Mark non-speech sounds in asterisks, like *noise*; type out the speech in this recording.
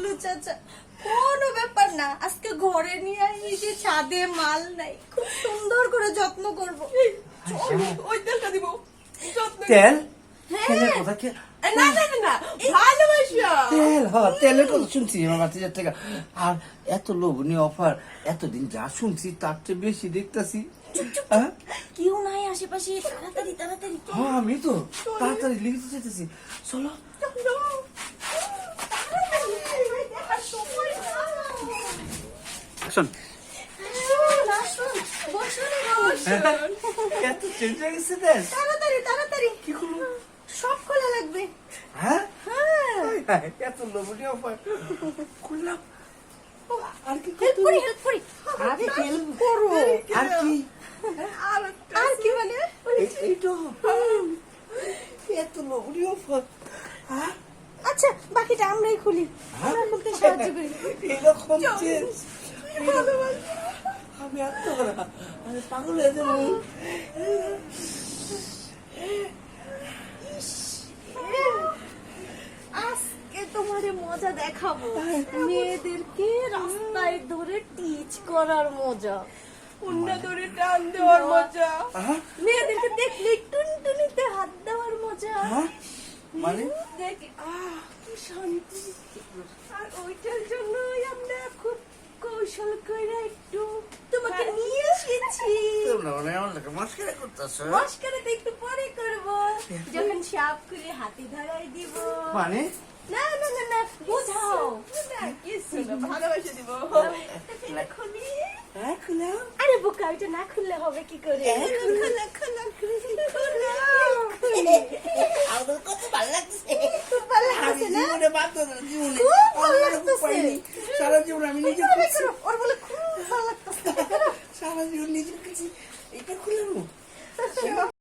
বলল চাচা কোনো ব্যাপার না আজকে ঘরে নিয়ে যে ছাদে মাল নাই খুব সুন্দর করে যত্ন করব। ওই তেলটা দিব। তেল? হ্যাঁ। তেলের কথা কে? না না না, না ভালোবাসা। তেল হ তেলের কথা শুনছি আমার বাচ্চাদের থেকে। আর এত লোভনীয় অফার এতদিন যা শুনছি তার চেয়ে বেশি দেখতাছি। হ্যাঁ? কেউ নাই আশেপাশে তাড়াতাড়ি তাড়াতাড়ি। হ্যাঁ, আমি তো তাড়াতাড়ি লিখতে চাইতেছি। চলো। শোন আসুন, আসুন, বসুন, বসুন। এত চেঞ্জ হয়ে গেছে দেশ। তাড়াতাড়ি তাড়াতাড়ি। কি করব? সব খোলা লাগবে। হ্যাঁ? হ্যাঁ। এত লোভনীয় অফার খুললাম। আর কি হেল্প করি হেল্প করি। আরে হেল্প করো। আর কি? আর কি মানে? এই- তো এত লোভনীয় অফার হ্যাঁ? আচ্ছা বাকিটা আমরাই খুলি। আমরা খুলতে সাহায্য করি। এরকম চেঞ্জ আমি আত্মকরা আমি পাগল হয়ে যাব আজকে তোমারে মজা দেখাবো। মেয়েদেরকে রাস্তায় ধরে টিচ করার মজা। উন্না ধরে টান দেওয়ার মজা। মেয়েদেরকে দেখলে টুনটুনিতে হাত দেওয়ার মজা। মানে? দেখি। আহ কি শান্তি আর ওইটার জন্যই আমরা খুব কৌশল করে একটু তোমাকে নিয়ে এসেছি। তোমরা মানে আমার লোকে মস্কারা করতেছো। মস্কারাটা একটু পরে করব। যখন সাপ খুলে হাতি ধরাই দিব। মানে? না না না না বোঝাও। না কিছু না ভালোবাসা দিব। খুলি। হ্যাঁ খুলাম আরে বোকা ওইটা না খুললে হবে কি করে? খোলা। খোলা খোলা আমার কত ভালো লাগছে খুব ভালো লাগছে না? জীবনে বাধ্য জীবনে খুব ভালো। পাইনি। সারা জীবন আমি নিজে ওর বলে খুব ভালো লাগতো *laughs* সারা জীবন নিজে খুঁজছি। এটা খুলাম *laughs*